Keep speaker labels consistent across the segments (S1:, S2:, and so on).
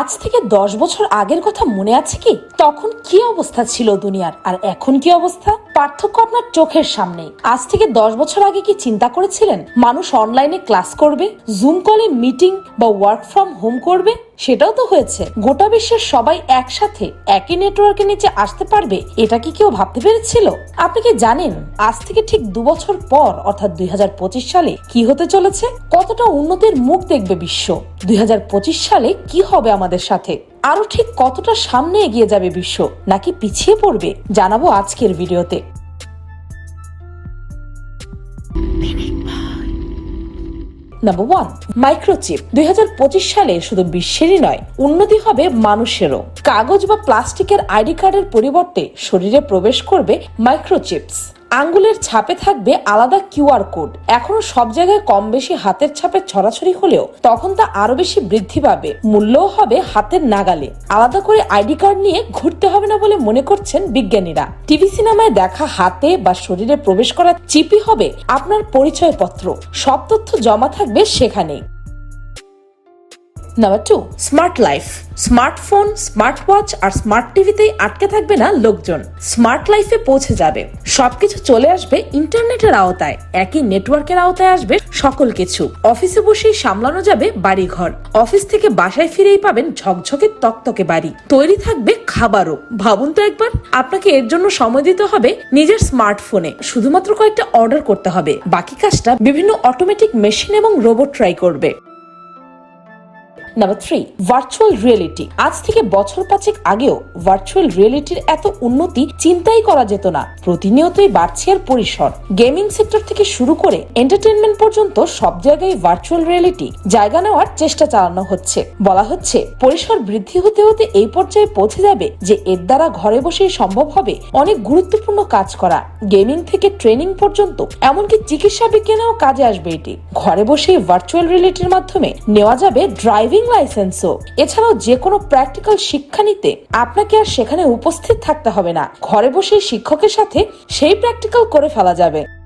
S1: আজ থেকে দশ বছর আগের কথা মনে আছে কি? তখন কি অবস্থা ছিল দুনিয়ার? আর এখন কি অবস্থা? পার্থক্য আপনার চোখের সামনে আজ থেকে দশ বছর আগে কি চিন্তা করেছিলেন? মানুষ অনলাইনে ক্লাস করবে জুম কলে মিটিং বা ওয়ার্ক ফ্রম হোম করবে? সেটাও তো হয়েছে। গোটা বিশ্বের সবাই একসাথে একই নেটওয়ার্কের নিচে আসতে পারবে, এটা কি কেউ ভাবতে পেরেছিল? আপনি কি জানেন আজ থেকে ঠিক দু বছর পর, অর্থাৎ দু হাজার পঁচিশ সালে, কি হতে চলেছে? কতটা উন্নতির মুখ দেখবে বিশ্ব? দুই হাজার পঁচিশ সালে কি হবে আমাদের সাথে? আরও ঠিক কতটা সামনে এগিয়ে যাবে বিশ্ব? নাকি পিছিয়ে পড়বে? জানাব আজকের ভিডিওতে। নাম্বার ওয়ান মাইক্রোচিপ দুই হাজার পঁচিশ সালে শুধু বিশ্বেরই নয়, উন্নতি হবে মানুষেরও। কাগজ বা প্লাস্টিকের আইডি কার্ডের পরিবর্তে শরীরে প্রবেশ করবে মাইক্রোচিপস আঙ্গুলের ছাপে থাকবে আলাদা কিউআর কোড। এখনও সব জায়গায় কম বেশি হাতের ছাপে ছড়াছড়ি হলেও তখন তা আরও বেশি বৃদ্ধি পাবে। মূল্যও হবে হাতের নাগালে। আলাদা করে আইডি কার্ড নিয়ে ঘুরতে হবে না বলে মনে করছেন বিজ্ঞানীরা। টিভি সিনেমায় দেখা হাতে বা শরীরে প্রবেশ করা চিপি হবে আপনার পরিচয়পত্র। সব তথ্য জমা থাকবে সেখানে number two smart life smartphone smart watch আর স্মার্ট টিভিতেই আটকে থাকবে না লোকজন। স্মার্ট লাইফে পৌঁছে যাবে। সবকিছু চলে আসবে ইন্টারনেটের আওতায়। একই নেটওয়ার্কের আওতায় আসবে সকল কিছু। অফিসে বসেই সামলানো যাবে বাড়িঘর। অফিস থেকে বাসায় ফিরেই পাবেন ঝকঝকে তকতকে বাড়ি। তৈরি থাকবে খাবারও। ভাবুন তো একবার, আপনাকে এর জন্য সময় দিতে হবে নিজের স্মার্টফোনে শুধুমাত্র কয়েকটা অর্ডার করতে হবে। বাকি কাজটা বিভিন্ন অটোমেটিক মেশিন এবং রোবট ট্রাই করবে। নাম্বার থ্রি ভার্চুয়াল রিয়েলিটি আজ থেকে বছর পাঁচেক আগেও ভার্চুয়াল রিয়েলিটির এত উন্নতি চিন্তাই করা যেত না। প্রতিনিয়তই বাড়ছে পরিসর। গেমিং সেক্টর থেকে শুরু করে এন্টারটেনমেন্ট পর্যন্ত সব জায়গায় ভার্চুয়াল রিয়েলিটি জায়গা নেওয়ার চেষ্টা চালানো হচ্ছে। বলা হচ্ছে, পরিসর বৃদ্ধি হতে হতে এই পর্যায়ে পৌঁছে যাবে যে এর দ্বারা ঘরে বসেই সম্ভব হবে অনেক গুরুত্বপূর্ণ কাজ করা। গেমিং থেকে ট্রেনিং পর্যন্ত, এমনকি চিকিৎসা বিজ্ঞানেও কাজে আসবে এটি। ঘরে বসেই ভার্চুয়াল রিয়েলিটির মাধ্যমে নেওয়া যাবে ড্রাইভিং লাইসেন্সও এছাড়াও যে কোনো প্র্যাকটিক্যাল শিক্ষা নিতে আপনাকে আর সেখানে উপস্থিত থাকতে হবে না। ঘরে বসেই শিক্ষকের সাথে সেই প্র্যাকটিক্যাল করে ফেলা যাবে।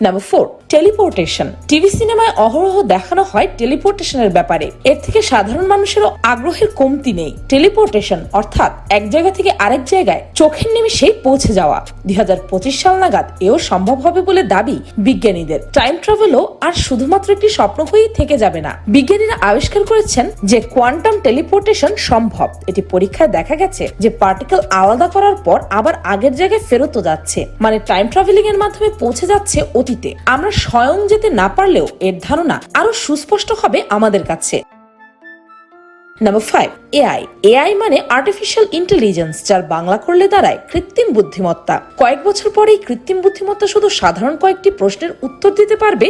S1: নাম্বার ফোর টেলিপোর্টেশন টিভি সিনেমায় অহরহ দেখানো হয় টেলিপোর্টেশনের ব্যাপারে। এর থেকে সাধারণ মানুষেরও আগ্রহের কমতি নেই। টেলিপোর্টেশন অর্থাৎ এক জায়গা থেকে আরেক জায়গায় চোখের নিমিশেই পৌঁছে যাওয়া। দুই হাজার পঁচিশ সাল নাগাদ এও সম্ভব হবে বলে দাবি বিজ্ঞানীদের। টাইম ট্রাভেলও আর শুধুমাত্র একটি স্বপ্ন হয়েই থেকে যাবে না। বিজ্ঞানীরা আবিষ্কার করেছেন যে কোয়ান্টাম টেলিপোর্টেশন সম্ভব। এটি পরীক্ষায় দেখা গেছে যে পার্টিকেল আলাদা করার পর আবার আগের জায়গায় ফেরতও যাচ্ছে। মানে টাইম ট্রাভেলিং এর মাধ্যমে পৌঁছে যাচ্ছে অতীতে আমরা স্বয়ং যেতে না পারলেও এর ধারণা আরও সুস্পষ্ট হবে আমাদের কাছে। নাম্বার ফাইভ এআই এআই মানে আর্টিফিশিয়াল ইন্টেলিজেন্স যার বাংলা করলে দাঁড়ায় কৃত্রিম বুদ্ধিমত্তা। কয়েক বছর পরেই কৃত্রিম বুদ্ধিমত্তা শুধু সাধারণ কয়েকটি প্রশ্নের উত্তর দিতে পারবে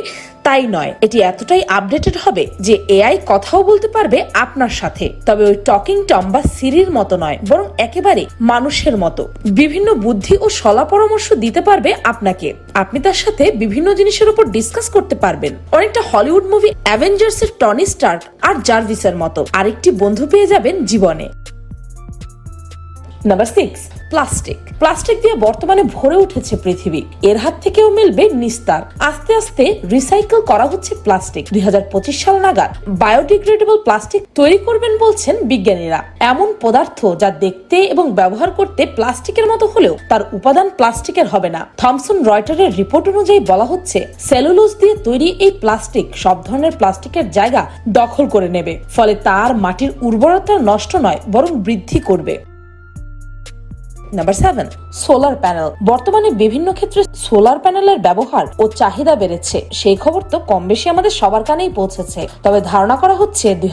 S1: তাই নয়। এটি এতটাই আপডেটেড হবে যে এআই কথাও বলতে পারবে আপনার সাথে। তবে ওই টকিং টম বা সিরির মতো নয়, বরং একেবারে মানুষের মতো। বিভিন্ন বুদ্ধি ও সলা পরামর্শ দিতে পারবে আপনাকে। আপনি তার সাথে বিভিন্ন জিনিসের উপর ডিসকাস করতে পারবেন। অনেকটা হলিউড মুভি অ্যাভেঞ্জার্স এর টনি স্টার্ক আর জার্ভিসের মতো। আরেকটি বন্ধু পেয়ে যাবেন জীবনে। নাম্বার সিক্স প্লাস্টিক প্লাস্টিক দিয়ে বর্তমানে ভরে উঠেছে পৃথিবী। এর হাত থেকেও মিলবে নিস্তার। আস্তে আস্তে রিসাইকেল করা হচ্ছে প্লাস্টিক দুই হাজার পঁচিশ সাল নাগাদ বায়োডিগ্রেডেবল প্লাস্টিক তৈরি করবেন বলছেন বিজ্ঞানীরা। এমন পদার্থ যা দেখতে এবং ব্যবহার করতে প্লাস্টিকের মতো হলেও তার উপাদান প্লাস্টিকের হবে না। থমসন রয়টারের রিপোর্ট অনুযায়ী বলা হচ্ছে সেলুলোজ দিয়ে তৈরি এই প্লাস্টিক সব ধরনের প্লাস্টিকের জায়গা দখল করে নেবে। ফলে তার মাটির উর্বরতা নষ্ট নয়, বরং বৃদ্ধি করবে। নাম্বার সেভেন সোলার প্যানেল বর্তমানে বিভিন্ন ক্ষেত্রে সোলার প্যানেলের ব্যবহার ও চাহিদা বেড়েছে। সেই খবর তো কম বেশি আমাদের সবার কানেই পৌঁছেছে। তবে ধারণা করা হচ্ছে দুই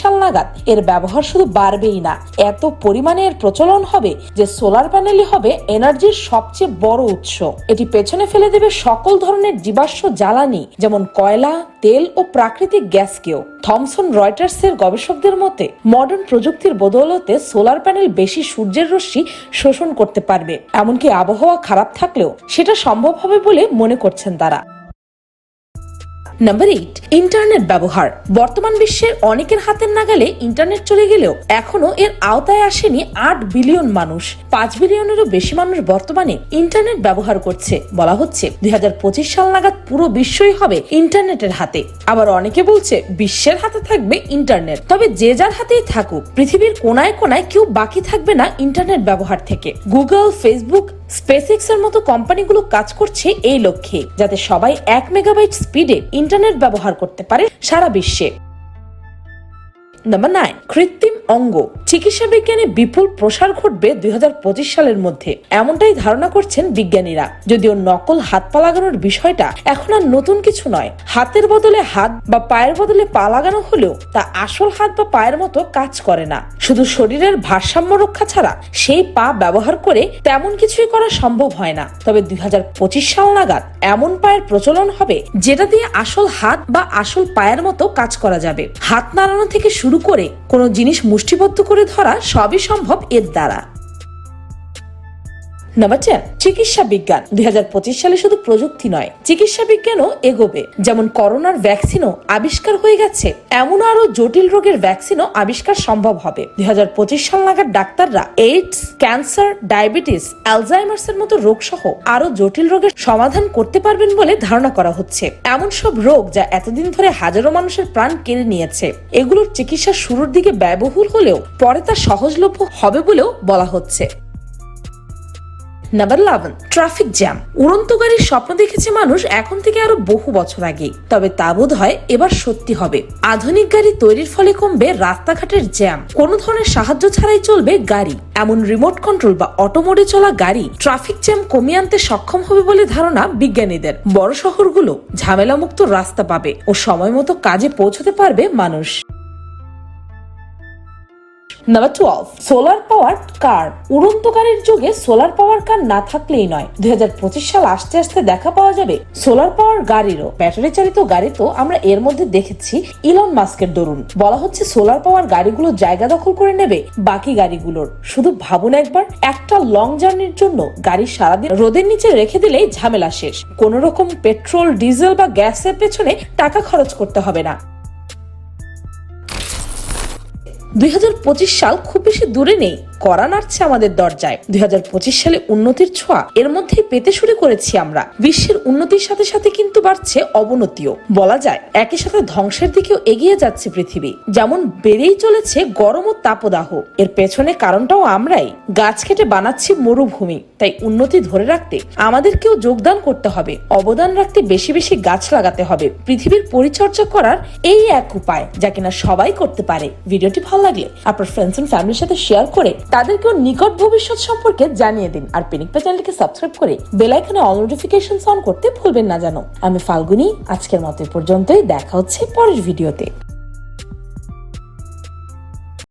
S1: সাল নাগাদ এর ব্যবহার শুধু বাড়বেই না, এত পরিমাণে এর প্রচলন হবে যে সোলার প্যানেলই হবে এনার্জির সবচেয়ে বড় উৎস। এটি পেছনে ফেলে দেবে সকল ধরনের জীবাশ্ম জ্বালানি, যেমন কয়লা, তেল ও প্রাকৃতিক গ্যাসকেও। থমসন রয়টার্স এর গবেষকদের মতে মডার্ন প্রযুক্তির বদৌলতে সোলার প্যানেল বেশি সূর্যের রশ্মি শোষণ করতে পারবে। এমনকি আবহাওয়া খারাপ থাকলেও সেটা সম্ভব হবে বলে মনে করছেন তারা। নাম্বার এইট ইন্টারনেট ব্যবহার। বর্তমান বিশ্বের অনেকের হাতের নাগালে ইন্টারনেট চলে গেলেও এখনও এর আওতায় আসেনি আট বিলিয়ন মানুষ। পাঁচ বিলিয়নেরও বেশি মানুষ বর্তমানে ইন্টারনেট ব্যবহার করছে। বলা হচ্ছে দুই হাজার পঁচিশ সাল নাগাদ পুরো বিশ্বই হবে ইন্টারনেটের হাতে। আবার অনেকে বলছে বিশ্বের হাতে থাকবে ইন্টারনেট তবে যে যার হাতেই থাকুক, পৃথিবীর কোনায় কোনায় কেউ বাকি থাকবে না ইন্টারনেট ব্যবহার থেকে। গুগল ফেসবুক স্পেসএক্স এর মতো কোম্পানিগুলো কাজ করছে এই লক্ষ্যে, যাতে সবাই এক মেগাবাইট স্পিডে ইন্টারনেট ব্যবহার করতে পারে সারা বিশ্বে। নাম্বার নাইন কৃত্রিম অঙ্গ। চিকিৎসা বিজ্ঞানে বিপুল প্রসার ঘটবে দুই হাজার পঁচিশ সালের মধ্যে। এমনটাই ধারণা করছেন বিজ্ঞানীরা। যদিও নকল হাত পা লাগানোর বিষয়টা এখন আর নতুন কিছু নয়। হাতের বদলে হাত বা পায়ের বদলে পা লাগানো হলেও তা আসল হাত বা পায়ের মতো কাজ করে না। শুধু শরীরের ভারসাম্য রক্ষা ছাড়া সেই পা ব্যবহার করে তেমন কিছুই করা সম্ভব হয় না। তবে দুই হাজার পঁচিশ সাল নাগাদ এমন পায়ের প্রচলন হবে যেটা দিয়ে আসল হাত বা আসল পায়ের মতো কাজ করা যাবে। হাত নাড়ানো থেকে শুরু করে কোনো জিনিস মুষ্টিবদ্ধ করে ধরা সবই সম্ভব এর দ্বারা। নাম্বার টেন চিকিৎসা বিজ্ঞান। দুই হাজার পঁচিশ সালে শুধু প্রযুক্তি নয়, চিকিৎসা বিজ্ঞানও এগোবে। যেমন করোনার ভ্যাকসিনও আবিষ্কার হয়ে গেছে এমন আরও জটিল রোগের ভ্যাকসিনও আবিষ্কার সম্ভব হবে। দু হাজার পঁচিশ সাল নাগাদ ডাক্তাররা এইডস, ক্যান্সার, ডায়াবেটিস অ্যালজাইমার্স এর মতো রোগ সহ আরও জটিল রোগের সমাধান করতে পারবেন বলে ধারণা করা হচ্ছে। এমন সব রোগ যা এতদিন ধরে হাজারো মানুষের প্রাণ কেড়ে নিয়েছে, এগুলোর চিকিৎসা শুরুর দিকে ব্যয়বহুল হলেও পরে তা সহজলভ্য হবে বলেও বলা হচ্ছে। নাম্বার ইলেভেন ট্রাফিক জ্যাম উড়ন্ত গাড়ির স্বপ্ন দেখেছে মানুষ এখন থেকে আরও বহু বছর আগে। তবে তা বোধ হয় এবার সত্যি হবে। আধুনিক গাড়ি তৈরির ফলে কমবে রাস্তাঘাটের জ্যাম কোনো ধরনের সাহায্য ছাড়াই চলবে গাড়ি। এমন রিমোট কন্ট্রোল বা অটোমোডে চলা গাড়ি ট্রাফিক জ্যাম কমিয়ে আনতে সক্ষম হবে বলে ধারণা বিজ্ঞানীদের। বড় শহরগুলো ঝামেলামুক্ত রাস্তা পাবে ও সময় মতো কাজে পৌঁছতে পারবে মানুষ। Number twelve solar power car উড়ন্ত গাড়ির যুগে সোলার পাওয়ার কার না থাকলেই নয়। দুই সাল আসতে আসতে দেখা পাওয়া যাবে সোলার পাওয়ার গাড়িরও। ব্যাটারি চালিত গাড়ি তো আমরা এর মধ্যে দেখেছি ইলন মাস্কের দরুন। বলা হচ্ছে সোলার পাওয়ার গাড়িগুলো জায়গা দখল করে নেবে বাকি গাড়িগুলোর। শুধু ভাবুন একবার, একটা লং জার্নির জন্য গাড়ি সারাদিন রোদের নিচে রেখে দিলেই ঝামেলা শেষ। কোন রকম পেট্রোল ডিজেল বা গ্যাসের পেছনে টাকা খরচ করতে হবে না। দুই হাজার পঁচিশ সাল খুব বেশি দূরে নেই। করা নাড়ছে আমাদের দরজায়। দুই হাজার পঁচিশ সালে উন্নতির ছোঁয়া, এর মধ্যেই পেতে শুরু করেছি আমরা। বিশ্বের উন্নতির সাথে সাথে কিন্তু বাড়ছে অবনতিও। বলা যায়, একই সাথে ধ্বংসের দিকেও এগিয়ে যাচ্ছে পৃথিবী। যেমন বেড়েই চলেছে গরম ও তাপদাহ। এর পেছনে কারণটাও আমরাই। গাছ কেটে বানাচ্ছি মরুভূমি। তাই উন্নতি ধরে রাখতে আমাদেরকেও যোগদান করতে হবে। অবদান রাখতে বেশি বেশি গাছ লাগাতে হবে। পৃথিবীর পরিচর্যা করার এই এক উপায়, যা কিনা সবাই করতে পারে। ভিডিওটি ভালো লাগলে আপনার ফ্রেন্ডস এন্ড ফ্যামিলির সাথে শেয়ার করে তাদেরকেও নিকট ভবিষ্যৎ সম্পর্কে জানিয়ে দিন। আর পেনিকপা চ্যানেলকে সাবস্ক্রাইব করে বেল আইকনে অল নোটিফিকেশন অন করতে ভুলবেন না জানো। আমি ফাল্গুনি, আজকের মতো পর্যন্তই। দেখা হচ্ছে পরের ভিডিওতে।